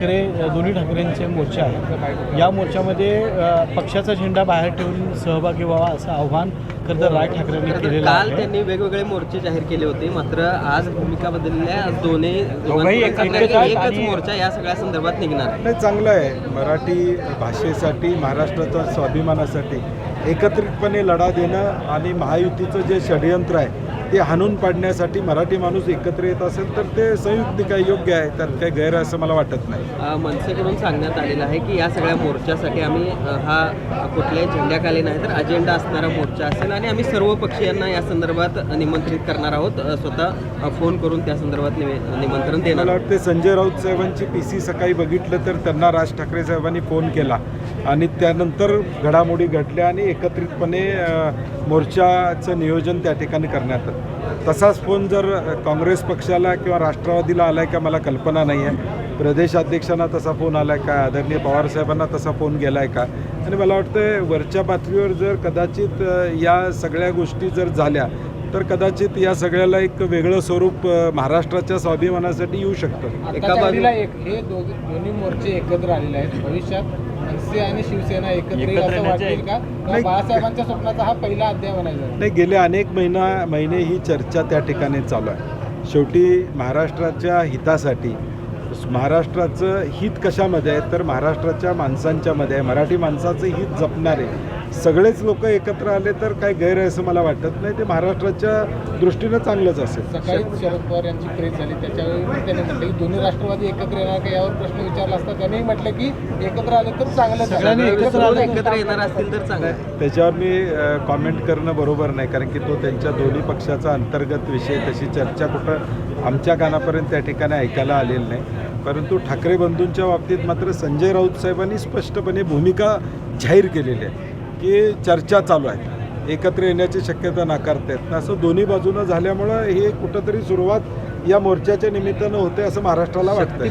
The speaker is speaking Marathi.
ठाकरे दोन्ही ठाकरेंचे मोर्चे आहेत या मोर्चामध्ये पक्षाचा झेंडा बाहेर ठेवून सहभागी व्हावा असं आव्हान खरं तर राज ठाकरेंनी केलेलं काल त्यांनी वेगवेगळे मोर्चे जाहीर केले होते. मात्र आज भूमिका बदलल्या. आज दोन्ही एकच मोर्चा या सगळ्या संदर्भात निघणार आहे. नाही चांगलं आहे. मराठी भाषेसाठी महाराष्ट्राच्या स्वाभिमानासाठी एकत्रितपणे लढा देणं आणि महायुतीचं जे षडयंत्र आहे ते हाणून पाडण्यासाठी मराठी माणूस एकत्र येत असेल तर ते संयुक्तिक आहे योग्य आहे त्यात काही गैर असं मला वाटत नाही. मनसेकडून सांगण्यात आलेलं आहे की या सगळ्या मोर्चासाठी आम्ही हा कुठल्याही झेंड्याखाली नाही तर अजेंडा असणारा मोर्चा असेल आणि आम्ही सर्व पक्षीयांना या संदर्भात निमंत्रित करणार आहोत. स्वतः फोन करून त्या संदर्भात निमंत्रण देणार. मला. वाटते संजय राऊत साहेबांची पी सी सकाळी बघितलं तर त्यांना राज ठाकरे साहेबांनी फोन केला. आणि त्यानंतर घडामोडी घडल्या आणि एकत्रितपणे मोर्चाचं नियोजन त्या ठिकाणी करण्यात आलं. तसाच फोन जर काँग्रेस पक्षाला किंवा राष्ट्रवादीला आला आहे का मला कल्पना नाही आहे. प्रदेशाध्यक्षांना तसा फोन आला आहे का? आदरणीय पवारसाहेबांना तसा फोन गेला आहे का? आणि मला वाटतं वरच्या पातळीवर जर कदाचित या सगळ्या गोष्टी जर झाल्या तर कदाचित या सगळ्याला एक वेगळं स्वरूप महाराष्ट्राच्या स्वाभिमानासाठी येऊ शकतं. एका एका बाजू- बाजूला एक हे दोन्ही मोर्चे एकत्र आलेले आहेत. भविष्यात मनसे आणि शिवसेना एकत्र बाळासाहेबांच्या स्वप्नाचा हा पहिला अध्याय म्हणायचा. नाही गेले अनेक महिना महिने ही चर्चा त्या ठिकाणी चालू आहे. शेवटी महाराष्ट्राच्या हितासाठी महाराष्ट्राचं हित कशामध्ये आहे? तर महाराष्ट्राच्या माणसांच्यामध्ये आहे. मराठी माणसाचं हित जपणारे सगळेच लोक एकत्र आले तर काय गैर आहे असं मला वाटत नाही. ते महाराष्ट्राच्या दृष्टीनं चांगलंच असेल. सकाळी शरद पवार यांची प्रेस झाली. त्याच्यावेळी त्यांनी म्हटलं की दोन्ही राष्ट्रवादी एकत्र येणार का यावर प्रश्न विचारला असता. त्यांनी म्हटलं की एकत्र आले तर चांगलं एकत्र येणार असतील तर चांगलं त्याच्यावर मी कॉमेंट करणं बरोबर नाही. कारण की तो त्यांच्या दोन्ही पक्षाचा अंतर्गत विषय तशी चर्चा कुठं आमच्या कानापर्यंत त्या ठिकाणी ऐकायला आलेली नाही. परंतु ठाकरे बंधूंच्या बाबतीत मात्र संजय राऊत साहेबांनी स्पष्टपणे भूमिका जाहीर केलेली आहे की चर्चा चालू आहे. एकत्र येण्याची शक्यता नाकारतायत असं दोन्ही बाजूनं झाल्यामुळं हे कुठंतरी सुरुवात या मोर्चाच्या निमित्तानं होते असं महाराष्ट्राला वाटतं